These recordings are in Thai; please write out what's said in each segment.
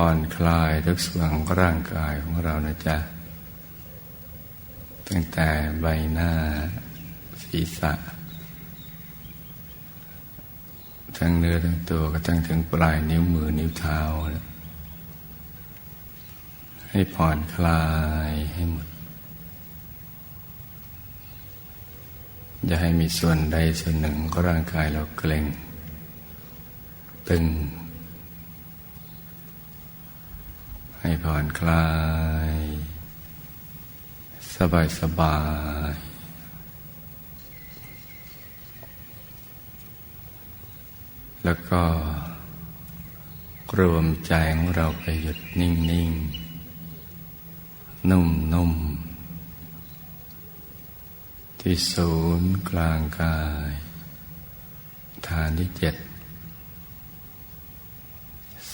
ผ่อนคลายทุกส่วนของร่างกายของเรานะจ๊ะ ตั้งแต่ใบหน้าศีรษะ ทั้งเนื้อทั้งตัวก็ตั้งถึงปลายนิ้วมือนิ้วเท้านะให้ผ่อนคลายให้หมด อย่าให้มีส่วนใดส่วนหนึ่งของร่างกายเราเกร็งตึง ให้ผ่อนคลาย สบายสบาย แล้วก็ รวมใจของเราไปหยุดนิ่งนิ่งนุ่มนุ่มที่ศูนย์กลางกาย ฐานที่เจ็ด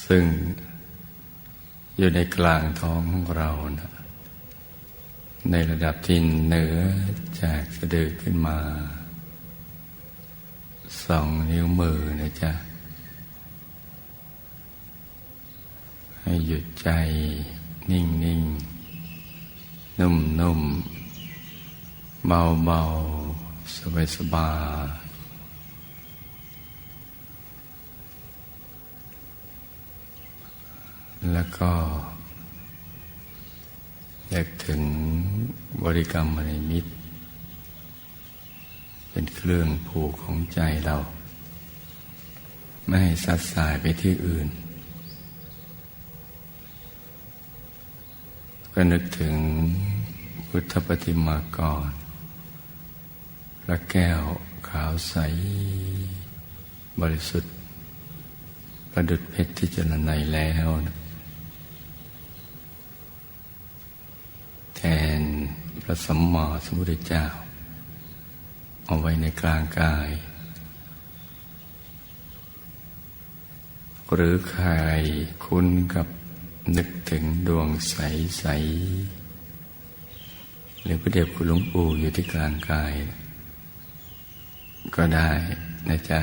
ซึ่ง อยู่ในกลางท้องของเรานะในระดับที่เหนือจากสะดือขึ้นมาสองนิ้วมือนะจ๊ะ ให้หยุดใจนิ่งนิ่งนุ่มนุ่มเบาเบาสบายสบาย แล้วก็อยากถึงบริกรรมมณีมิตร เป็นเครื่องผูกของใจเรา ไม่ให้สัดสายไปที่อื่น ก็นึกถึงพุทธปฏิมากรพระแก้วขาวใส บริสุทธิ์ ประดุดเพชรที่เจรไนแล้วนะ ทนพระสัมมาสัมพุทธเจ้า เอาไว้ในกลางกาย หรือใครคุ้นกับนึกถึงดวงใสๆหรือพระเดชคุณหลวงปู่อยู่ที่กลางกาย ก็ได้นะจ๊ะ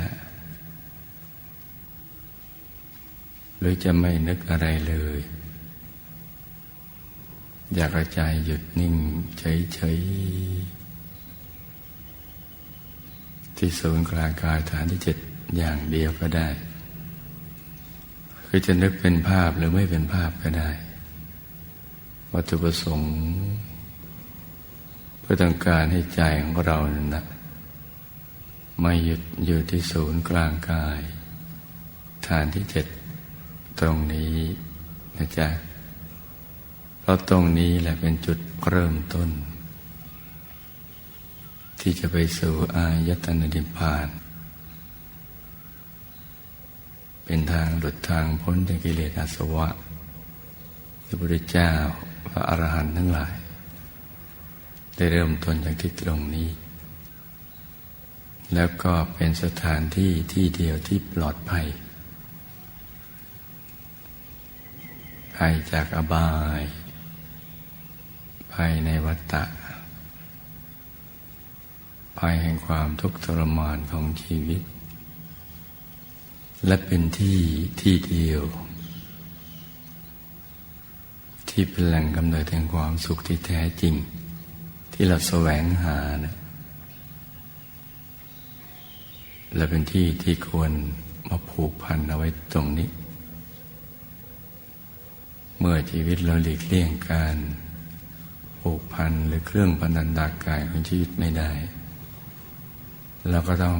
หรือจะไม่นึกอะไรเลย อยากกระจายหยุดนิ่งเฉยๆที่ศูนย์กลางกายฐานที่เจ็ดอย่างเดียวก็ได้ คือจะนึกเป็นภาพหรือไม่เป็นภาพก็ได้ วัตถุประสงค์เพื่อต้องการให้ใจของเรานั้นนะไม่หยุดอยู่ที่ศูนย์กลางกาย ฐานที่เจ็ดตรงนี้นะจ๊ะ ราะตรงนี้แหละเป็นจุดเริ่มต้น ที่จะไปสู่อายตนะนิพพาน เป็นทางหลุดทางพ้นจากกิเลสอาสวะที่พระพุทธเจ้าพระอรหันต์ทั้งหลาย ได้เริ่มต้นจากที่ตรงนี้ แล้วก็เป็นสถานที่ที่เดียวที่ปลอดภัยภัยจากอบาย ภัยในวัฏฏะภัยแห่งความทุกข์ทรมานของชีวิต และเป็นที่ที่เดียว ที่เป็นแหล่งกำเนิดแห่งความสุขที่แท้จริง ที่เราแสวงหานะและเป็นที่ที่ควรมาผูกพันเอาไว้ตรงนี้ เมื่อชีวิตเราหลีกเลี่ยงการ ผูกพันหรือเครื่องพันธนากายของชีวิตไม่ได้ เราก็ต้อง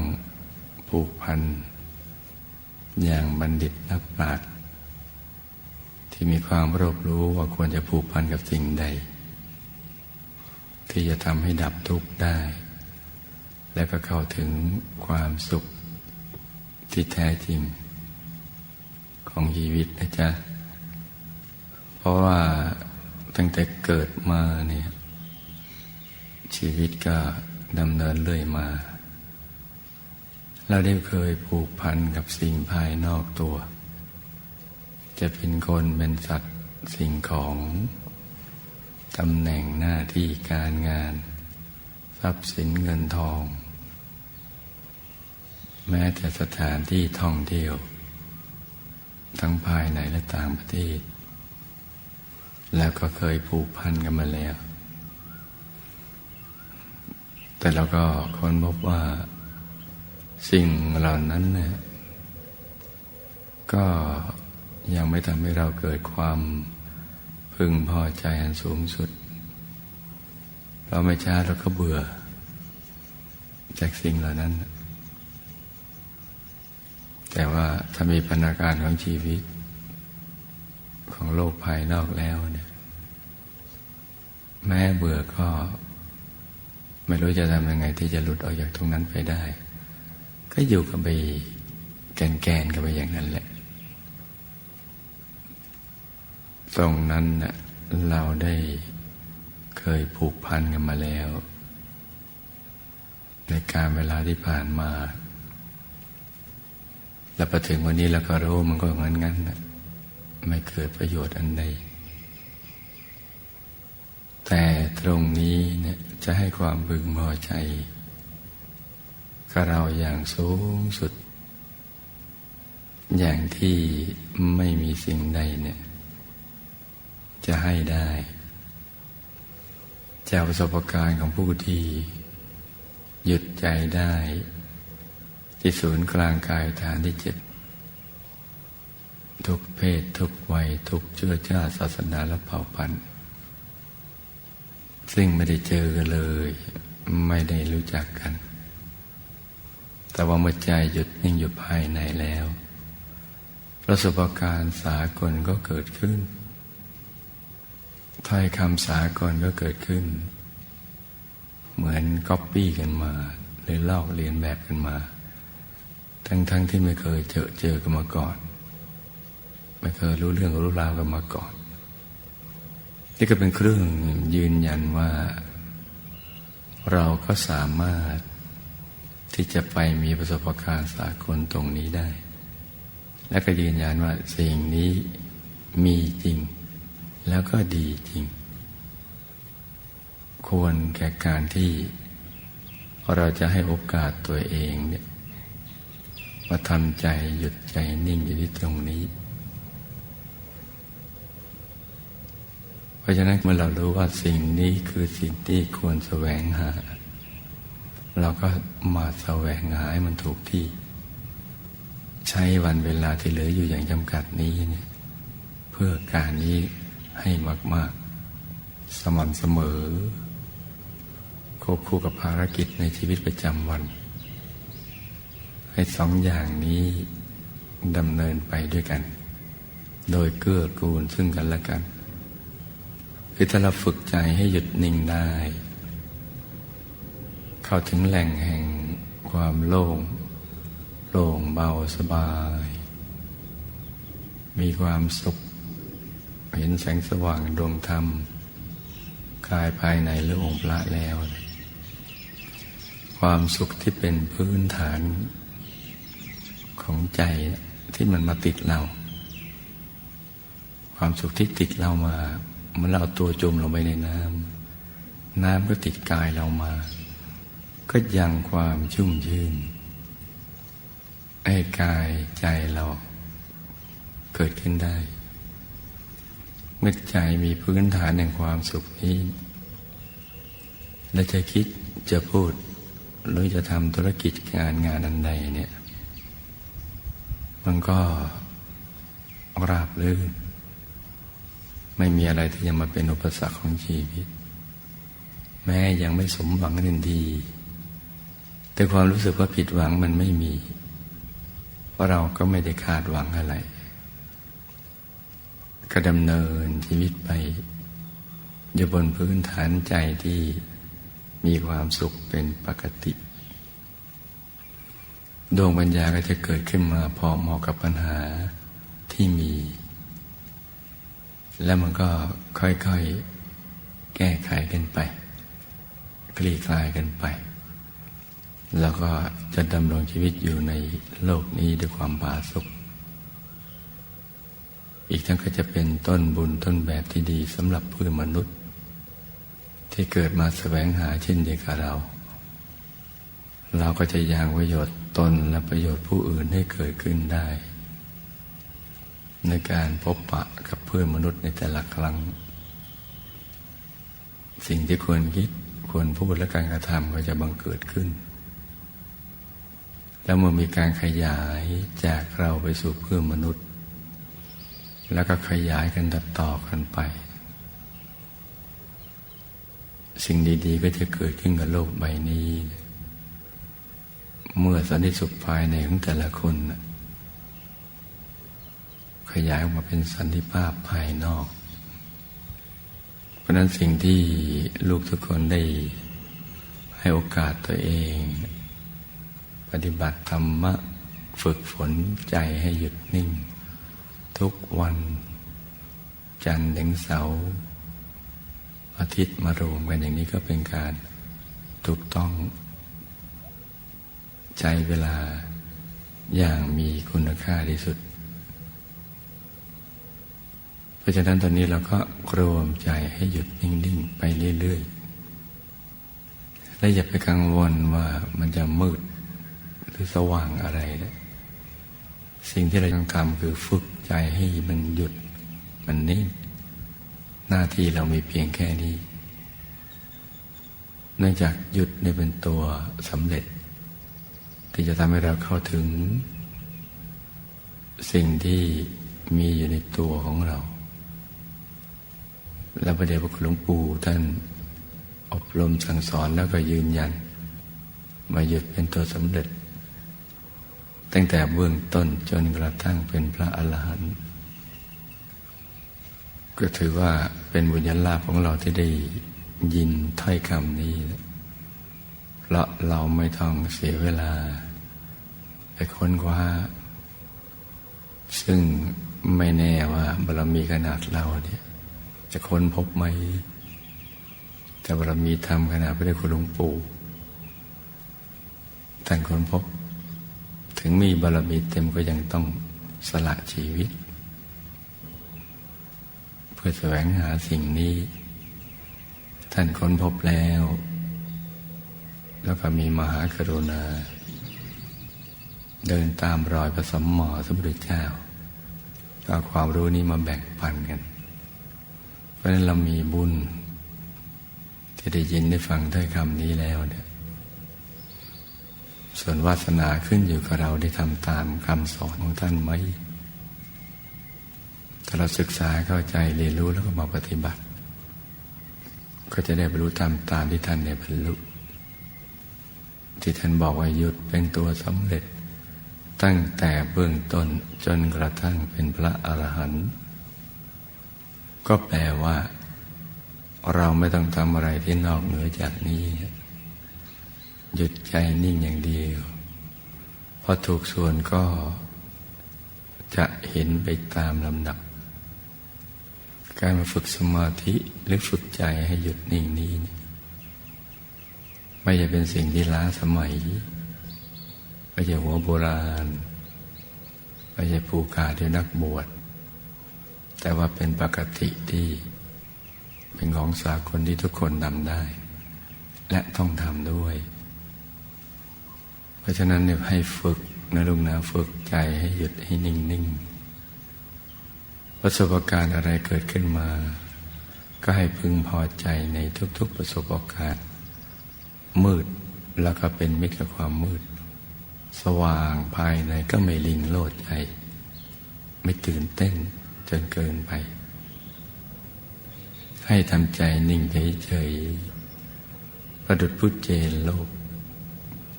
ผูกพัน อย่างบัณฑิตนักปราชญ์ที่มีความรอบรู้ว่าควรจะผูกพันกับสิ่งใด ที่จะทำให้ดับทุกข์ได้ และก็เข้าถึงความสุขที่แท้จริง ของชีวิตนะจ๊ะ เพราะว่า ตั้งแต่เกิดมาเนี่ย ชีวิตก็ดำเนินเรื่อยมา เราได้เคยผูกพันกับสิ่งภายนอกตัว จะเป็นคนเป็นสัตว์สิ่งของตำแหน่งหน้าที่การงาน ทรัพย์สินเงินทอง แม้แต่สถานที่ท่องเที่ยว ทั้งภายในและต่างประเทศ แล้วก็เคยผูกพันกันมาแล้ว แต่เราก็ค้นพบว่าสิ่งเหล่านั้นเนี่ยก็ยังไม่ทำให้เราเกิดความพึงพอใจอันสูงสุด เราไม่ช้าเราก็เบื่อ จากสิ่งเหล่านั้น แต่ว่าถ้ามีพนาการของชีวิต ของโลกภายนอกแล้วเนี่ยแม้เบื่อก็ไม่รู้จะทำยังไง ที่จะหลุดออกจากตรงนั้นไปได้ ก็อยู่กับไปแกนแกนกับไปอย่างนั้นแหละ ตรงนั้นนะเราได้เคยผูกพันกันมาแล้ว ในการเวลาที่ผ่านมา แล้วพอถึงวันนี้เราก็รู้มันก็เหมือนงั้นนะ ไม่เกิดประโยชน์อันใด แต่ตรงนี้เนี่ยจะให้ความบึงพอใจกับเราอย่างสูงสุด อย่างที่ไม่มีสิ่งใดเนี่ย จะให้ได้จากประสบการณ์ของผู้ที่หยุดใจได้ ที่ศูนย์กลางกายฐานที่เจ็ด ทุกเพศทุกวัย ทุกเชื้อชาติศาสนาและเผ่าพันธุ์ซึ่งไม่ได้เจอกันเลย ไม่ได้รู้จักกัน แต่ว่าเมื่อใจหยุดนิ่งอยู่ภายในแล้ว ประสบการณ์สากลก็เกิดขึ้นถ้อยคำสากลก็เกิดขึ้น เหมือนก๊อปปี้กันมา หรือลอกเลียนแบบกันมา ทั้งๆทที่ไม่เคยเจอเจอกันมาก่อน ไม่เคยรู้เรื่องรู้ราวกันมาก่อน นี่ก็เป็นเครื่องยืนยันว่า เราก็สามารถที่จะไปมีประสบการณ์สากลตรงนี้ได้ และก็ยืนยันว่าสิ่งนี้มีจริง แล้วก็ดีจริง ควรแก่การที่เราจะให้โอกาสตัวเองเนี่ยมาทำใจหยุดใจนิ่งอยู่ที่ตรงนี้ เพ ราะฉะนั้นเมื่อเรารู้ว่าสิ่งนี้คือสิ่งที่ควรแสวงหา เราก็มาแสวงหาให้มันถูกที่ ใช้วันเวลาที่เหลืออยู่อย่างจำกัดนี้เนี่ยเพื่อการนี้ให้มาก ๆ สม่ำเสมอ ควบคู่กับภารกิจในชีวิตประจำวัน ให้สองอย่างนี้ดำเนินไปด้วยกัน โดยเกื้อกูลซึ่งกันและกัน คือถ้าเราฝึกใจให้หยุดนิ่งได้ เข้าถึงแหล่งแห่งความโล่งโล่งเบาสบาย มีความสุข เห็นแสงสว่างดวงธรรมกายภายในหรือองค์พระแล้ว ความสุขที่เป็นพื้นฐานของใจที่มันมาติดเรา ความสุขที่ติดเรามา มื่อเราตัวจมลงไปในน้ำน้ำก็ติดกายเรามา ก็ยังความชุ่มชื่นให้กายใจเราเกิดขึ้นได้ เมื่อใจมีพื้นฐานแห่งความสุขนี้และจะคิดจะพูดหรือจะทำธุรกิจการงานอันใดเนี่ย มันก็ราบรื่น ไม่มีอะไรที่จะมาเป็นอุปสรรคของชีวิต แม้ยังไม่สมหวังทันที แต่ความรู้สึกว่าผิดหวังมันไม่มี เพราะเราก็ไม่ได้คาดหวังอะไร ก็ดำเนินชีวิตไป อยู่บนพื้นฐานใจที่มีความสุขเป็นปกติ ดวงปัญญาก็จะเกิดขึ้นมาพอเหมาะกับปัญหาที่มี แล้วมันก็ค่อยๆ แก้ไขกันไป คลี่คลายกันไป แล้วก็จะดำรงชีวิตอยู่ในโลกนี้ด้วยความผาสุกอีกทั้งก็จะเป็นต้นบุญต้นแบบที่ดีสำหรับเพื่อมนุษย์ ที่เกิดมาแสวงหาเช่นเดียวกับเรา เราก็จะยังประโยชน์ตนและประโยชน์ผู้อื่นให้เกิดขึ้นได้ ในการพบปะกับเพื่อนมนุษย์ในแต่ละครั้ง สิ่งที่ควรคิดควรพูดและการกระทำก็จะบังเกิดขึ้น แล้วเมื่อมีการขยายจากเราไปสู่เพื่อนมนุษย์ แล้วก็ขยายกันต่อต่อกันไป สิ่งดีๆก็จะเกิดขึ้นกับโลกใบนี้ เมื่อสันติสุขภายในของแต่ละคนนะ ขยายออกมาเป็นสันติภาพภายนอก เพราะนั้นสิ่งที่ลูกทุกคนได้ให้โอกาสตัวเอง ปฏิบัติธรรมะฝึกฝนใจให้หยุดนิ่ง ทุกวัน จันทร์ถึงเสาร์อาทิตย์มารวมกันอย่างนี้ก็เป็นการถูกต้องใช้เวลาอย่างมีคุณค่าที่สุด เพ ราะฉะนั้นตอนนี้เราก็รวมใจให้หยุดนิ่ง ๆ ไปเรื่อย ๆ และอย่าไปกังวลว่ามันจะมืดหรือสว่างอะไรนะสิ่งที่เราต้องทำคือฝึกใจให้มันหยุดมันนิ่ง หน้าที่เรามีเพียงแค่นี้เนื่องจากหยุดเนี่ยเป็นตัวสำเร็จ ที่จะทำให้เราเข้าถึง สิ่งที่มีอยู่ในตัวของเรา และประเดี๋ยวพระคุณหลวงปู่ท่านอบรมสั่งสอนแล้วก็ยืนยัน มาหยุดเป็นตัวสำเร็จ ตั้งแต่เบื้องต้นจนกระทั่งเป็นพระอรหันต์ก็ถือว่าเป็นบุญญาลาภของเราที่ได้ยินถ้อยคำนี้ เพราะเราไม่ต้องเสียเวลา ไปค้นคว้า ซึ่งไม่แน่ว่าบารมีขนาดเราเนี่ย จะค้นพบไหมแต่บารมีธรรมขนาดพระเดชคุณหลวงปู่ท่านค้นพบ ถึงมีบารมีเต็มก็ยังต้องสละชีวิต เพื่อแสวงหาสิ่งนี้ ท่านค้นพบแล้ว แล้วก็มีมหากรุณา เดินตามรอยพระสัมมาสัมพุทธเจ้าเอาความรู้นี้มาแบ่งปันกัน เพราะนั้นเรามีบุญ ที่ได้ยินได้ฟังถ้อยคำนี้แล้วเนี่ยส่วนวาสนาขึ้นอยู่กับเราได้ทำตามคำสอนของท่านไหมถ้าเราศึกษาเข้าใจเรียนรู้แล้วก็มาปฏิบัติ ก็จะได้บรรลุตามตามที่ท่านได้บรรลุที่ท่านบอกว่าหยุดเป็นตัวสำเร็จ ตั้งแต่เบื้องต้นจนกระทั่งเป็นพระอรหันต์ ก็แปลว่า เราไม่ต้องทำอะไรที่นอกเหนือจากนี้ หยุดใจนิ่งอย่างเดียวพอถูกส่วนก็จะเห็นไปตามลำดับ การมาฝึกสมาธิหรือฝึกใจให้หยุดนิ่งนี้ ไม่ใช่เป็นสิ่งที่ล้าสมัย ไม่ใช่หัวโบราณ ไม่ใช่ผู้กาที่นักบวช แต่ว่าเป็นปกติที่เป็นของสากลที่ทุกคนทำได้ และต้องทำด้วย เพราะฉะนั้นเนี่ยให้ฝึกนะลุงนะฝึกใจให้หยุดให้นิ่งนิ่งประสบการณ์อะไรเกิดขึ้นมา ก็ให้พึงพอใจในทุก ๆ ประสบการณ์มืดแล้วก็เป็นมิตรกับความมืด สว่างภายในก็ไม่ลิงโลดใจ ไม่ตื่นเต้น จนเกินไป ให้ทำใจนิ่งเฉยๆประดุดพุทธเจนโลก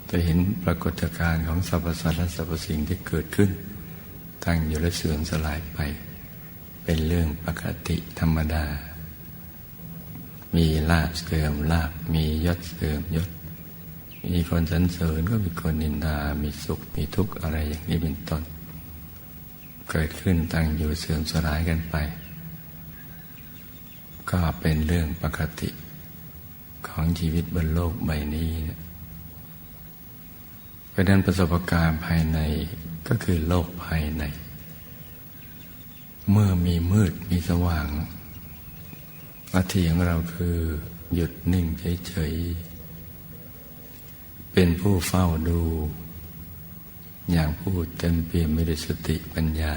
จะเห็นปรากฏการณ์ของสรรพสัตว์และสรรพสิ่งที่เกิดขึ้น ตั้งอยู่และเสื่อมสลายไป เป็นเรื่องปกติธรรมดา มีลาบเสื่อมลาบมียศเสื่อมยศ มีคนสรรเสริญก็มีคนนินทามีสุขมีทุกข์อะไรอย่างนี้เป็นต้น เกิดขึ้นตั้งอยู่เสื่อมสลายกันไป ก็เป็นเรื่องปกติของชีวิตบนโลกใบนี้นะเพราะนั้นประสบการณ์ภายในก็คือโลกภายใน เมื่อมีมืดมีสว่างหน้าที่ของเราคือหยุดนิ่งเฉยๆเป็นผู้เฝ้าดู อย่างผู้เต็มเปี่ยมไปด้สติปัญญา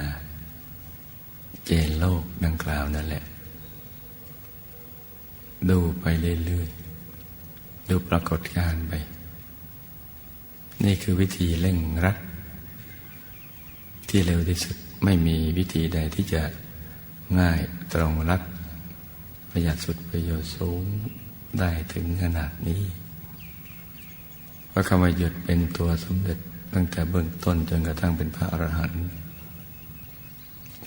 เจนโลกดังกล่าวนั่นแหละ ดูไปเรื่อยๆ ดูปรากฏการไป นี่คือวิธีเร่งรัดที่เร็วที่สุดไม่มีวิธีใดที่จะง่ายตรงรัดประหยัดสุดประโยชน์สูงได้ถึงขนาดนี้พระคำว่าหยุดเป็นตัวสมเด็จ ตั้งแต่เบื้องต้นจนกระทั่งเป็นพระอรหันต์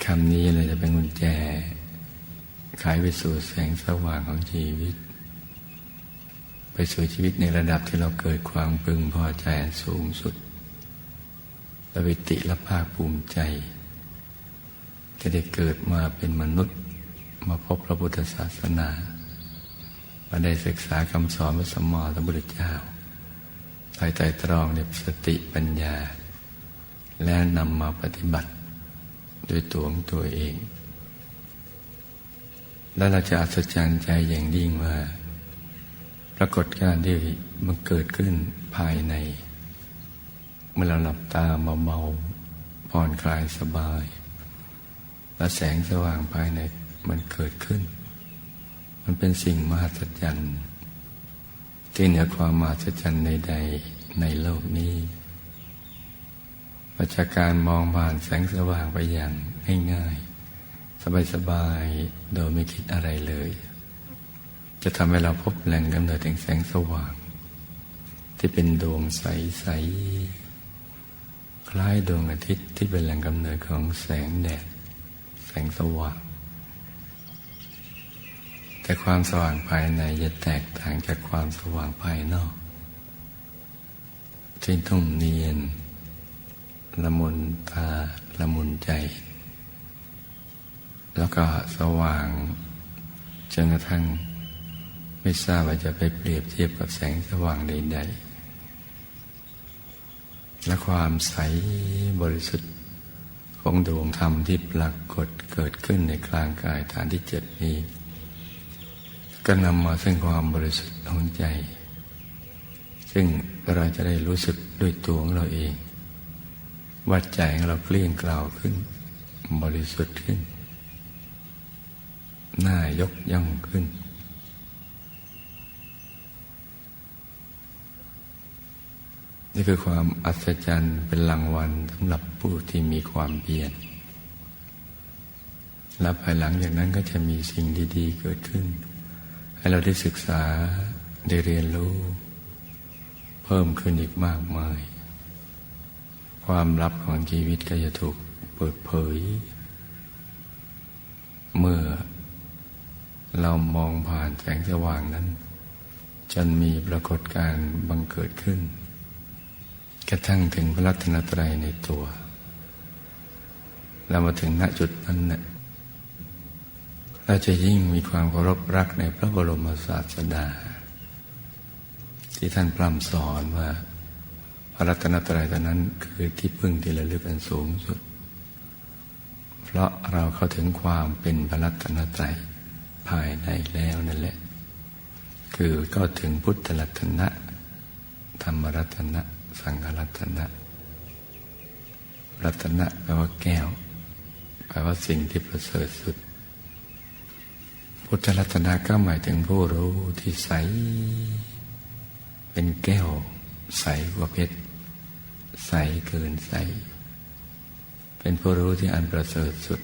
คำนี้เลยจะเป็นกุญแจขายไปสู่แสงสว่างของชีวิต ไปสู่ชีวิตในระดับที่เราเกิดความพึงพอใจสูงสุดและวิติและภาคภูมิใจ จะได้เกิดมาเป็นมนุษย์ มาพบพระพุทธศาสนา มาได้ศึกษาคำสอนพระสัมมาสัมพุทธเจ้า ภายใต้ตรองในสติปัญญา และนำมาปฏิบัติด้วยตัวของตัวเอง แล้วเราจะอัศจรรย์ใจอย่างยิ่งว่า ปรากฏการณ์ที่มันเกิดขึ้นภายใน เมื่อเราหลับตาเบาๆผ่อนคลายสบาย และแสงสว่างภายในมันเกิดขึ้น มันเป็นสิ่งมหัศจรรย์ ที่เหนือความมหัศจรรย์ใดๆในโลกนี้ประจากการมองผ่านแสงสว่างไปอย่างง่ายๆ สบายๆ โดยไม่คิดอะไรเลย จะทำให้เราพบแหล่งกำเนิดแห่งแสงสว่าง ที่เป็นดวงใสๆ คล้ายดวงอาทิตย์ที่เป็นแหล่งกำเนิดของแสงแดด แสงสว่าง แต่ความสว่างภายในจะแตกต่างจากความสว่างภายนอกที่ทุ่มเนียน ละมุนตา ละมุนใจ แล้วก็สว่างจนกระทั่งไม่ทราบว่าจะไปเปรียบเทียบกับแสงสว่างใดๆ และความใสบริสุทธิ์ของดวงธรรมที่ปรากฏเกิดขึ้นในกลางกายฐานที่เจ็ดนี้ ก็นำมาซึ่งความบริสุทธิ์ของใจ ซึ่งเราจะได้รู้สึกด้วยตัวของเราเอง ว่าใจของเราเกลี้ยงกล่าวขึ้น บริสุทธิ์ขึ้น น่ายกย่องขึ้น นี่คือความอัศจรรย์เป็นรางวัลสำหรับผู้ที่มีความเพียรและภายหลังจากนั้นก็จะมีสิ่งดี ๆ เกิดขึ้น ให้เราได้ศึกษาได้เรียนรู้ เพิ่มขึ้นอีกมากมาย ความลับของชีวิตก็จะถูกเปิดเผย เมื่อเรามองผ่านแสงสว่างนั้น จนมีปรากฏการณ์บังเกิดขึ้น กระทั่งถึงพระรัตนตรัยในตัว เรามาถึงณจุดนั้นเนี่ย เราจะยิ่งมีความเคารพรักในพระบรมศาสดา ที่ท่านพร่ำสอนว่าพระรัตนตรัยตอนนั้นคือที่พึ่งที่ระลึกอันสูงสุด เพราะเราเข้าถึงความเป็นพระรัตนตรัยภายในแล้วนั่นแหละ คือก็ถึงพุทธรัตนะ ธรรมรัตนะ สังฆรัตนะ รัตนะแปลว่าแก้ว แปลว่าสิ่งที่ประเสริฐสุด พุทธรัตนาก็หมายถึงผู้รู้ที่ใส เป็นแก้วใสกว่าเพชรใสเกินใส เป็นผู้รู้ที่อันประเสริฐสุด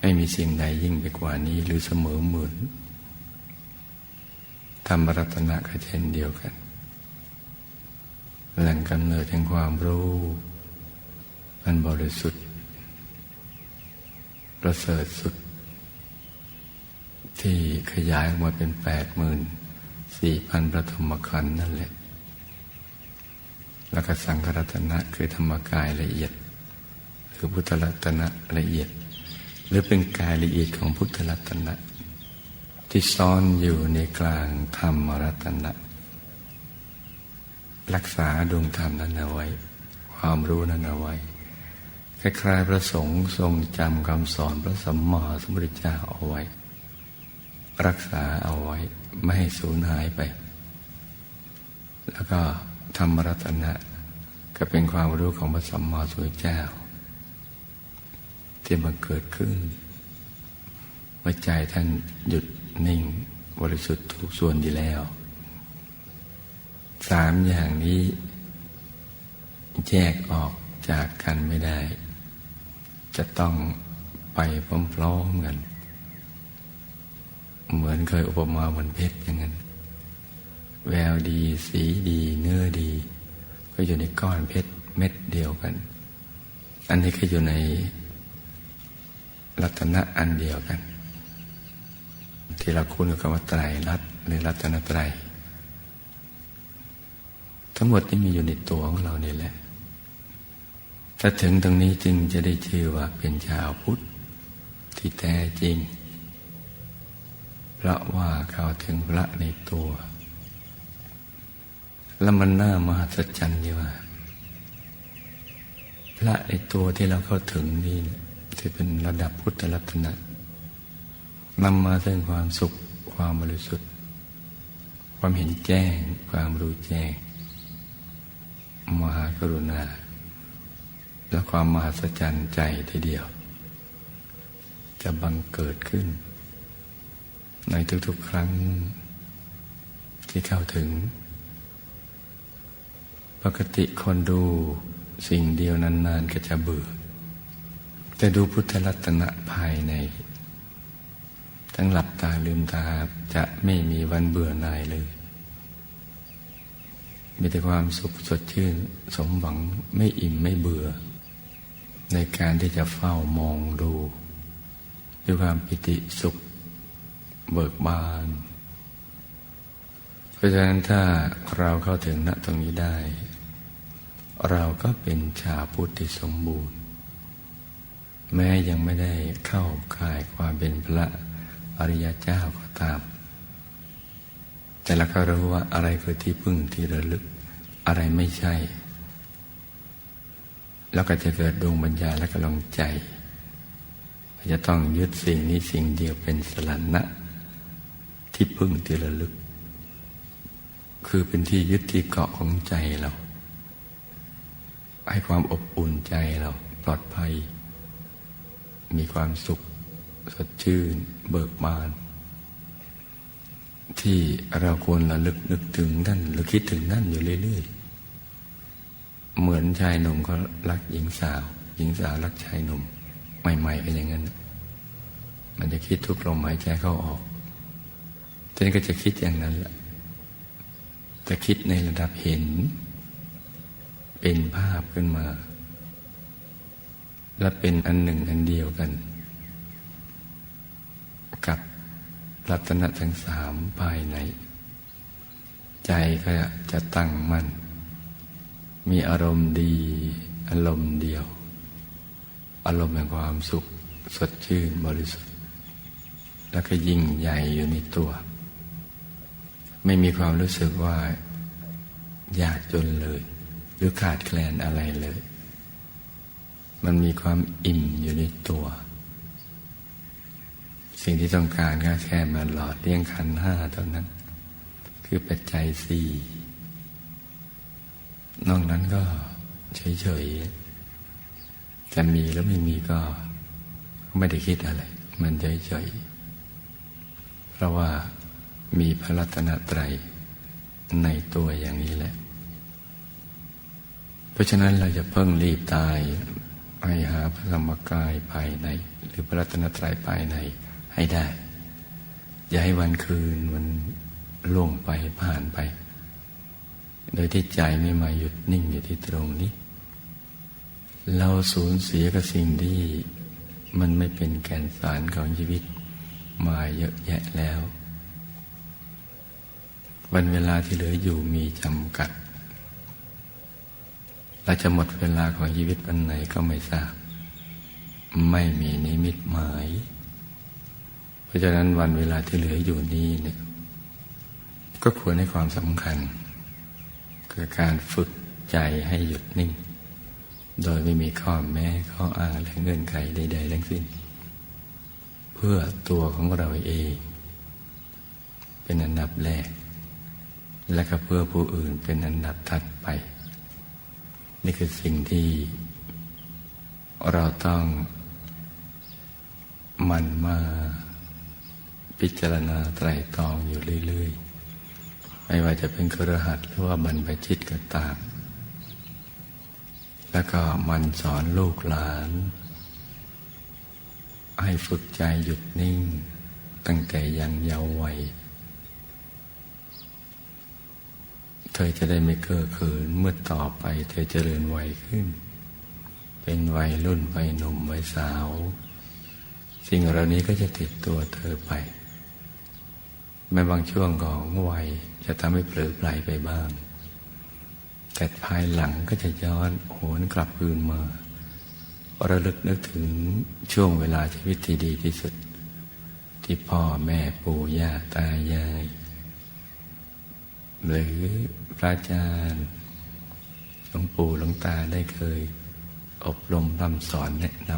ไม่มีสิ่งใดยิ่งไปกว่านี้หรือเสมอเหมือนธรรมรัตนะก็เช่นเดียวกัน แหล่งกำเนิดแห่งความรู้อันบริสุทธิ์ ประเสริฐสุด ที่ขยายออกมาเป็นแปดหมื่นสี่พันพระธมขันธ์นั่นแหละ แล้วก็สังขรัตนะคือธรรมกายละเอียดหรือพุทธรัตนะละเอียด หรือเป็นกายละเอียดของพุทธรัตนะ ที่ซ่อนอยู่ในกลางธรรมรัตนะ รักษาดวงธรรมนั้นเอาไว้ ความรู้นั้นเอาไว้คล้ายๆพระสงฆ์ทรงจำคำสอนพระสัมมาสัมพุทธเจ้าเอาไว้ รักษาเอาไว้ไม่ให้สูญหายไป แล้วก็ธรรมรัตนะก็เป็นความรู้ของพระสัมมาสัมพุทธเจ้า ที่มาเกิดขึ้นเมื่อใจท่านหยุดนิ่งบริสุทธิ์ทุกส่วนดีแล้ว สามอย่างนี้แยกออกจากกันไม่ได้ จะต้องไปพร้อมๆกัน เหมือนเคยอุปมาเหมือนเพชรอย่างนั้นแววดี สีดี เนื้อดี ก็อยู่ในก้อนเพชรเม็ดเดียวกัน อันนี้ก็อยู่ในรัตนะอันเดียวกัน ที่เราคุ้นกับคำว่าไตรรัตน์หรือรัตนไตรทั้งหมดที่มีอยู่ในตัวของเรานี่แหละ ถ้าถึงตรงนี้จึงจะได้ชื่อว่าเป็นชาวพุทธที่แท้จริง ราะว่าเข้าถึงพระในตัว แล้วมันน่ามหัศจรรย์ดีว่า พระในตัวที่เราเข้าถึงนี่ที่เป็นระดับพุทธรัตนะนำมาซึ่งความสุขความบริสุทธิ์ ความเห็นแจ้ง ความรู้แจ้ง มหากรุณา และความมหัศจรรย์ใจทีเดียว จะบังเกิดขึ้น ในทุกๆ ครั้งที่เข้าถึง ปกติคนดูสิ่งเดียวนานๆก็จะเบื่อ แต่ดูพุทธรัตนะภายใน ทั้งหลับตาลืมตาจะไม่มีวันเบื่อหน่ายเลย มีแต่ความสุขสดชื่น สมหวังไม่อิ่มไม่เบื่อ ในการที่จะเฝ้ามองดู ด้วยความปิติสุข เบิกบาน เพราะฉะนั้นถ้าเราเข้าถึงณตรงนี้ได้ เราก็เป็นชาวพุทธที่สมบูรณ์ แม้ยังไม่ได้เข้าข่ายความเป็นพระอริยเจ้าก็ตาม แต่เราก็รู้ว่าอะไรคือที่พึ่งที่ระลึกอะไรไม่ใช่ แล้วก็จะเกิดดวงปัญญาและกำลังใจจะต้องยึดสิ่งนี้สิ่งเดียวเป็นสลันนะ ที่พึ่งที่ระลึก คือเป็นที่ยึดที่เกาะของใจเรา ให้ความอบอุ่นใจเราปลอดภัย มีความสุข สดชื่น เบิกบาน ที่เราควรระลึกนึกถึงท่านหรือคิดถึงท่านอยู่เรื่อยๆ เหมือนชายหนุ่มเขารักหญิงสาว หญิงสาวรักชายหนุ่ม ใหม่ ๆ เป็นอย่างนั้น มันจะคิดทุกลมหายใจเข้าออก ท่านก็จะคิดอย่างนั้นแหละจะคิดในระดับเห็น เป็นภาพขึ้นมา และเป็นอันหนึ่งอันเดียวกัน กับรัตนะทั้งสามภายใน ใจก็จะตั้งมั่นมีอารมณ์ดี อารมณ์เดียว อารมณ์แห่งความสุขสดชื่นบริสุทธิ์ แล้วก็ยิ่งใหญ่อยู่ในตัว ไม่มีความรู้สึกว่า ยากจนเลย หรือขาดแคลนอะไรเลย มันมีความอิ่มอยู่ในตัว สิ่งที่ต้องการก็แค่มาหลอดเลี้ยงขันห้าเท่านั้น คือปัจจัยสี่นอกนั้นก็เฉยๆจะมีแล้วไม่มีก็ไม่ได้คิดอะไร มันเฉยๆเพราะว่า มีพระรัตนตรัยในตัวอย่างนี้แหละ เพราะฉะนั้นเราจะเพิ่งรีบตายไปหาพระธรรมกายภายใน หรือพระรัตนตรัยภายในให้ได้ อย่าให้วันคืนมันล่วงไปผ่านไป โดยที่ใจไม่มาหยุดนิ่งอยู่ที่ตรงนี้ เราสูญเสียกับสิ่งที่มันไม่เป็นแก่นสารของชีวิตมาเยอะแยะแล้ว วันเวลาที่เหลืออยู่มีจำกัด เราจะหมดเวลาของชีวิตวันไหนก็ไม่ทราบ ไม่มีนิมิตหมาย เพราะฉะนั้นวันเวลาที่เหลืออยู่นี้เนี่ย ก็ควรให้ความสำคัญ คือการฝึกใจให้หยุดนิ่ง โดยไม่มีข้อแม้ข้ออ้างและเงื่อนไขใดๆทั้งสิ้น เพื่อตัวของเราเอง เป็นอันดับแรก และก็เพื่อผู้อื่นเป็นอันดับถัดไป นี่คือสิ่งที่เราต้องมันมาพิจารณาไตรตรองอยู่เรื่อย ๆ ไม่ว่าจะเป็นครหัสหรือว่าบรรพชิตก็ตาม แล้วก็มันสอนลูกหลาน ให้ฝึกใจหยุดนิ่ง ตั้งแต่ยังเยาว์วัย เธอจะได้ไม่เก้อเขินเมื่อต่อไปเธอเจริญวัยขึ้น เป็นวัยรุ่นวัยหนุ่มวัยสาว สิ่งเหล่านี้ก็จะติดตัวเธอไป แม้บางช่วงของวัยจะทำให้เผลอไปลไปบ้าง แต่ภายหลังก็จะย้อนโหนกลับคืนมาระลึกนึกถึงช่วงเวลาชีวิตที่ดีที่สุด ที่พ่อแม่ปู่ย่าตายาย หรือพระอาจารย์หลวงปู่หลวงตาได้เคย อบรมรำสอนแนะน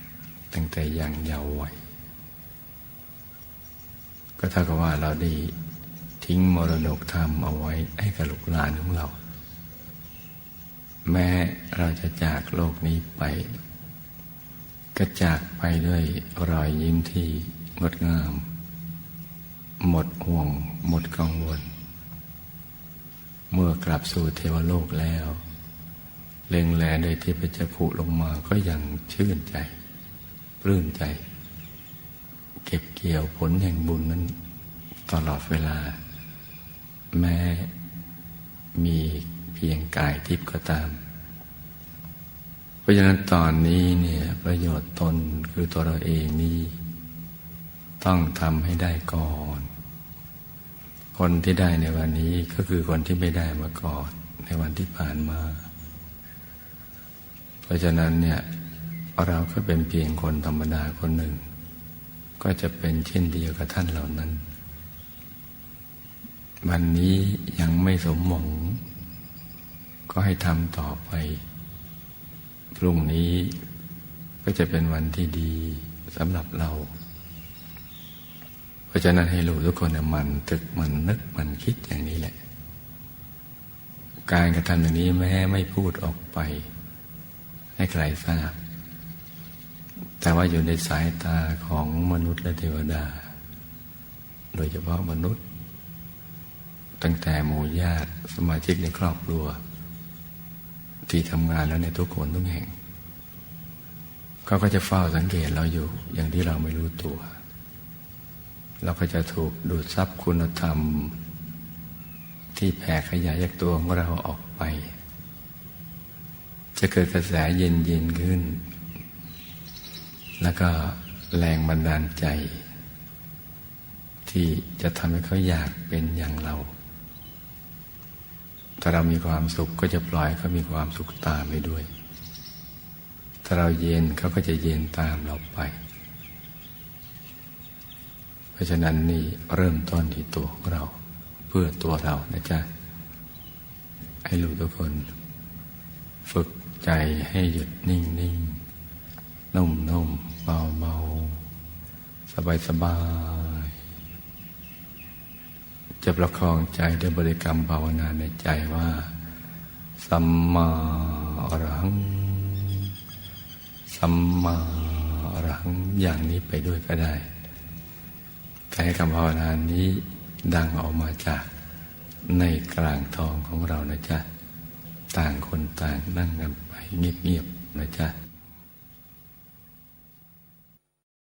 ำตั้งแต่ยังเยาว์วัยก็เท่ากับว่าเราได้ทิ้งมรดกธรรมเอาไว้ให้กับลูกหลานของเรา แม้เราจะจากโลกนี้ไป ก็จากไปด้วยรอยยิ้มที่งดงาม หมดห่วง หมดกังวล เมื่อกลับสู่เทวโลกแล้ว เล็งแลโดยที่พเจ้าผุลงมาก็ยังชื่นใจ ปลื้มใจ เก็บเกี่ยวผลแห่งบุญนั้นตลอดเวลา แม้มีเพียงกายทิพย์ก็ตาม เพราะฉะนั้นตอนนี้เนี่ยประโยชน์ตนคือตัวเราเองนี่ต้องทำให้ได้ก่อน คนที่ได้ในวันนี้ก็คือคนที่ไม่ได้มาก่อนในวันที่ผ่านมา เพราะฉะนั้นเนี่ยเราก็เป็นเพียงคนธรรมดาคนหนึ่ง ก็จะเป็นเช่นเดียวกับท่านเหล่านั้น วันนี้ยังไม่สมหวัง ก็ให้ทำต่อไป พรุ่งนี้ก็จะเป็นวันที่ดีสำหรับเรา เพราะฉะนั้นให้รู้ทุกคนมันตึกมันนึกมันคิดอย่างนี้แหละ การกระทำอย่างนี้แม้ไม่พูดออกไป ให้ใครทราบ แต่ว่าอยู่ในสายตาของมนุษย์และเทวดา โดยเฉพาะมนุษย์ ตั้งแต่หมู่ญาติสมาชิกในครอบครัว ที่ทำงานแล้วในทุกคนทุกแห่งเขาก็จะเฝ้าสังเกตเราอยู่อย่างที่เราไม่รู้ตัว เราก็จะถูกดูดซับคุณธรรม ที่แผ่ขยายจากตัวของเราออกไป จะเกิดกระแสเย็นเย็นขึ้น แล้วก็แรงบันดาลใจ ที่จะทำให้เขาอยากเป็นอย่างเรา ถ้าเรามีความสุขก็จะปล่อยเขามีความสุขตามไปด้วย ถ้าเราเย็นเขาก็จะเย็นตามเราไป ราะฉะนั้นนี่เริ่มต้นที่ตัวของเราเพื่อตัวเรานะจ๊ะให้รู้ทุกคน ฝึกใจให้หยุดนิ่งนิ่งนุ่มนุ่มเบาเบาสบายสบายจะประคองใจด้วยบริกรรมภาวนาในใจว่า สัมมาอรหัง สัมมาอรหังอย่างนี้ไปด้วยก็ได้ แต่คำภาวนานี้ดังออกมาจากในกลางทองของเรานะจ๊ะ ต่างคนต่างนั่งกันไปเงียบๆนะจ๊ะ